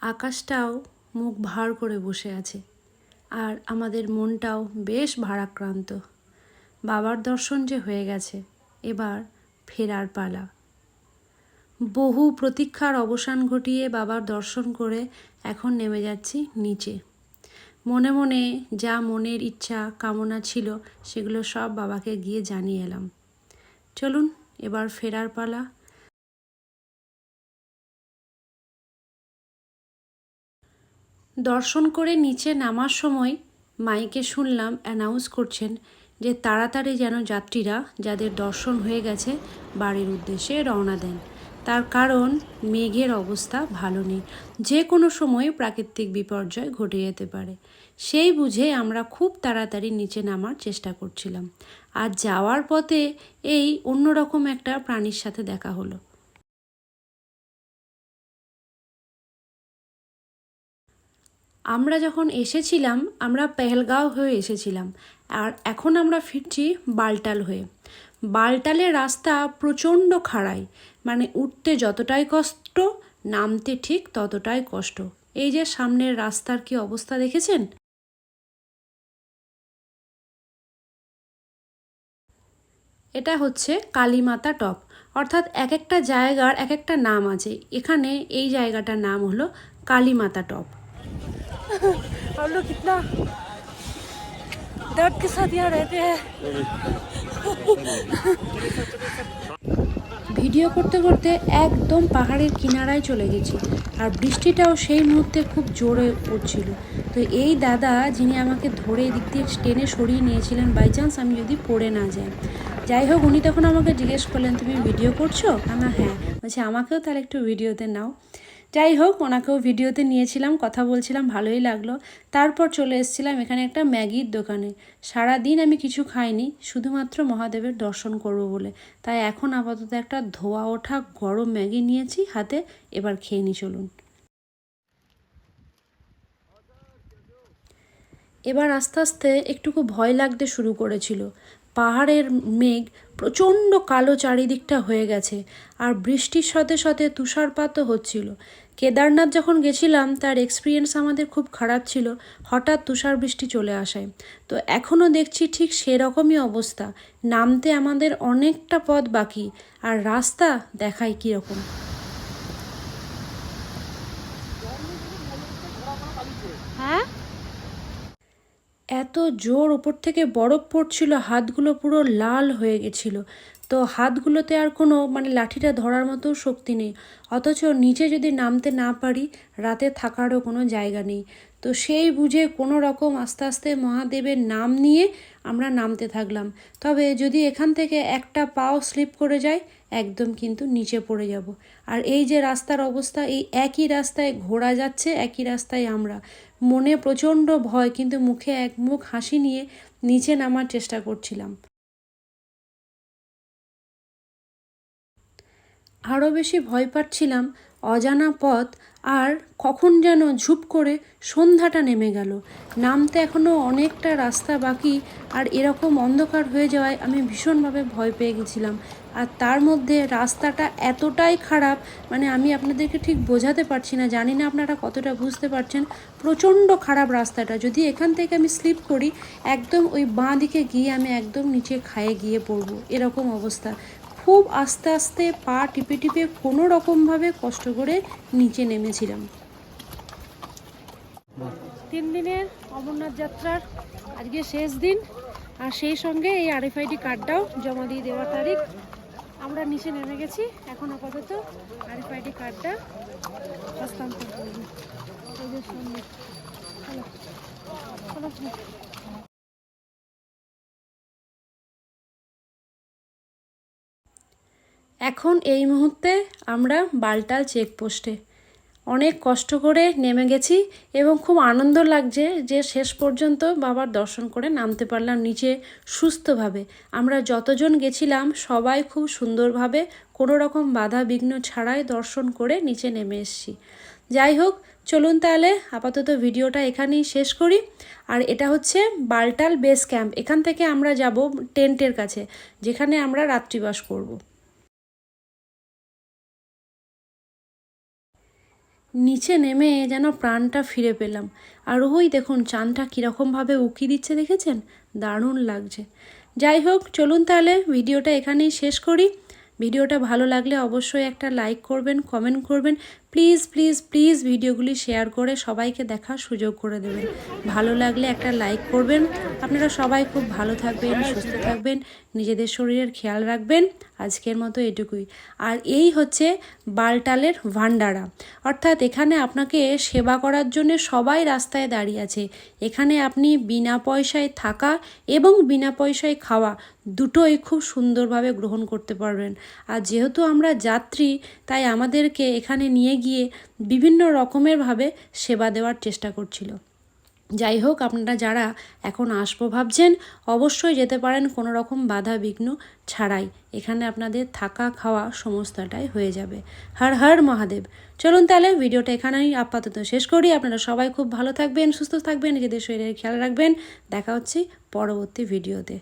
আকাশটাও মুখ ভার করে বসে আছে, আর আমাদের মনটাও বেশ ভারাক্রান্ত। বাবার দর্শন যে হয়ে গেছে, এবার ফেরার পালা। বহু প্রতীক্ষার অবসান ঘটিয়ে বাবার দর্শন করে এখন নেমে যাচ্ছি নিচে। মনে মনে যা মনের ইচ্ছা, কামনা ছিল, সেগুলো সব বাবাকে গিয়ে জানিয়ে এলাম। চলুন এবার ফেরার পালা। দর্শন করে নিচে নামার সময় মাইকে শুনলাম অ্যানাউন্স করছেন যে তাড়াতাড়ি যেন যাত্রীরা, যাদের দর্শন হয়ে গেছে বাড়ির উদ্দেশ্যে রওনা দেন। তার কারণ, মেঘের অবস্থা ভালো নেই। যে কোনো সময় প্রাকৃতিক বিপর্যয় ঘটে যেতে পারে। সেই বুঝে আমরা খুব তাড়াতাড়ি নিচে নামার চেষ্টা করছিলাম। আর যাওয়ার পথে এই অন্যরকম একটা প্রাণীর সাথে দেখা হলো। আমরা যখন এসেছিলাম, আমরা পেহেলগাঁও হয়ে এসেছিলাম। আর এখন আমরা ফিরছি বালটাল হয়ে। বালটালের রাস্তা প্রচণ্ড খাড়াই মানে উঠতে যতটাই কষ্ট, নামতে ঠিক ততটাই কষ্ট। এই যে সামনের রাস্তার কি অবস্থা দেখেছেন? এটা হচ্ছে কালীমাতা টপ অর্থাৎ এক একটা জায়গার এক একটা নাম আছে এখানে এই জায়গাটার নাম হলো কালীমাতা টপ हम लोग कितना दर्द के साथ यहाँ रहते हैं ভিডিও করতে করতে একদম পাহাড়ের কিনারায় চলে গেছি আর বৃষ্টিটাও সেই মুহূর্তে খুব জোরে পড়ছিল তো এই দাদা যিনি আমাকে ধরে এদিক দিয়ে টেনে সরিয়ে নিয়েছিলেন বাই চান্স আমি যদি পড়ে না যাই। যাই হোক, উনি তখন আমাকে জিজ্ঞেস করলেন, তুমি ভিডিও করছ? আমার হ্যাঁ। বলছে, আমাকেও তাহলে একটু ভিডিওতে নাও। যাই হোক, ওনাকেও ভিডিওতে নিয়েছিলাম, কথা বলছিলাম, ভালোই লাগল। তারপর চলে এসেছিলাম এখানে একটা ম্যাগির দোকানে। সারা দিন আমি কিছু খাইনি, শুধুমাত্র মহাদেবের দর্শন করব বলে। তাই এখন আপাতত একটা ধোয়া ওঠা গরম ম্যাগি নিয়েছি, হাতে এবার খেয়ে নি, চলুন। এবার আস্তে আস্তে একটুকু ভয় লাগতে শুরু করেছিল। পাহাড়ের মেঘ প্রচণ্ড কালো চারিদিকটা হয়ে গেছে আর বৃষ্টির সাথে সাথে তুষারপাতও হচ্ছিল। কেদারনাথ যখন গেছিলাম, তার এক্সপিরিয়েন্স আমাদের খুব খারাপ ছিল। হঠাৎ তুষার বৃষ্টি চলে আসায়। তো এখনও দেখছি ঠিক সেরকমই অবস্থা। নামতে আমাদের অনেকটা পথ বাকি। আর রাস্তা দেখায় কীরকম। এত জোর ওপর থেকে বরফ পড়ছিল হাতগুলো পুরো লাল হয়ে গেছিল। তো হাতগুলোতে আর কোনো মানে লাঠিটা ধরার মতো শক্তি নেই। অথচ নিচে যদি নামতে না পারি, রাতে থাকারও কোনো জায়গা নেই। তো সেই বুঝে কোনো রকম আস্তে আস্তে মহাদেবের নাম নিয়ে আমরা নামতে থাকলাম। তবে যদি এখান থেকে একটা পাও স্লিপ করে যায়, একদম কিন্তু নিচে পড়ে যাব। আর এই যে রাস্তার অবস্থা, এই একই রাস্তায় ঘোরা যাচ্ছে, একই রাস্তায় আমরা। মনে প্রচণ্ড ভয়, কিন্তু মুখে এক মুখ হাসি নিয়ে নিচে নামার চেষ্টা করছিলাম। আরও বেশি ভয় পাচ্ছিলাম অজানা পথ আর কখন যেন ঝুপ করে সন্ধ্যাটা নেমে গেল। নামতে এখনও অনেকটা রাস্তা বাকি আর এরকম অন্ধকার হয়ে যাওয়ায় আমি ভীষণভাবে ভয় পেয়ে গেছিলাম। আর তার মধ্যে রাস্তাটা এতটাই খারাপ মানে আমি আপনাদেরকে ঠিক বোঝাতে পারছি না, জানি না আপনারা কতটা বুঝতে পারছেন, প্রচণ্ড খারাপ রাস্তাটা। যদি এখান থেকে আমি স্লিপ করি, একদম ওই বাঁ দিকে গিয়ে আমি একদম নিচে খায়ে গিয়ে পড়ব, এরকম অবস্থা। খুব আস্তে আস্তে পা টিপে টিপে কোনো রকমভাবে কষ্ট করে নিচে নেমেছিলাম। তিন দিনের অমরনাথ যাত্রার আজকে শেষ দিন, আর সেই সঙ্গে এই আরএফআইডি কার্ডটাও জমা দিয়ে দেওয়ার তারিখ। আমরা নিচে নেমে গেছি, এখন আপাতত আরএফআইডি কার্ডটা হস্তান্তর করব। এখন এই মুহূর্তে আমরা বালটাল চেকপোস্টে অনেক কষ্ট করে নেমে গেছি এবং খুব আনন্দ লাগছে যে শেষ পর্যন্ত বাবার দর্শন করে নামতে পারলাম নিচে সুস্থভাবে। আমরা যতজন গেছিলাম সবাই খুব সুন্দরভাবে কোনো রকম বাধা বিঘ্ন ছাড়াই দর্শন করে নিচে নেমে এসেছি। যাই হোক, চলুন তাহলে আপাতত ভিডিওটা এখানেই শেষ করি। আর এটা হচ্ছে বালটাল বেস ক্যাম্প এখান থেকে আমরা যাব টেন্টের কাছে, যেখানে আমরা রাত্রিবাস করব। নিচে নেমে যেন প্রাণটা ফিরে পেলাম। আর ওই দেখুন চাঁদটা কীরকমভাবে উকি দিচ্ছে, দেখেছেন? দারুণ লাগছে। যাই হোক, চলুন তাহলে ভিডিওটা এখানেই শেষ করি। ভিডিওটা ভালো লাগলে অবশ্যই একটা লাইক করবেন কমেন্ট করবেন। প্লিজ প্লিজ প্লিজ ভিডিওগুলি শেয়ার করে সবাইকে দেখার সুযোগ করে দেবেন। ভালো লাগলে একটা লাইক করবেন। আপনারা সবাই খুব ভালো থাকবেন, সুস্থ থাকবেন, নিজেদের শরীরের খেয়াল রাখবেন। আজকের মতো এটুকুই। আর এই হচ্ছে বালটালের ভান্ডারা। অর্থাৎ এখানে আপনাকে সেবা করার জন্য সবাই রাস্তায় দাঁড়িয়ে আছে। এখানে আপনি বিনা পয়সায় থাকা এবং বিনা পয়সায় খাওয়া দুটোই খুব সুন্দরভাবে গ্রহণ করতে পারবেন। আর যেহেতু আমরা যাত্রী, তাই আমাদেরকে এখানে নিয়ে গিয়ে বিভিন্ন রকমেরভাবে সেবা দেওয়ার চেষ্টা করছিল। যাই হোক, আপনারা যারা এখন আসব ভাবছেন, অবশ্যই যেতে পারেন কোনো রকম বাধা বিঘ্ন ছাড়াই। এখানে আপনাদের থাকা, খাওয়া সমস্তটাই হয়ে যাবে। হর হর মহাদেব। চলুন তাহলে ভিডিওটা এখানেই আপাতত শেষ করি। আপনারা সবাই খুব ভালো থাকবেন, সুস্থ থাকবেন, নিজেদের শরীরের খেয়াল রাখবেন। দেখা হচ্ছে পরবর্তী ভিডিওতে।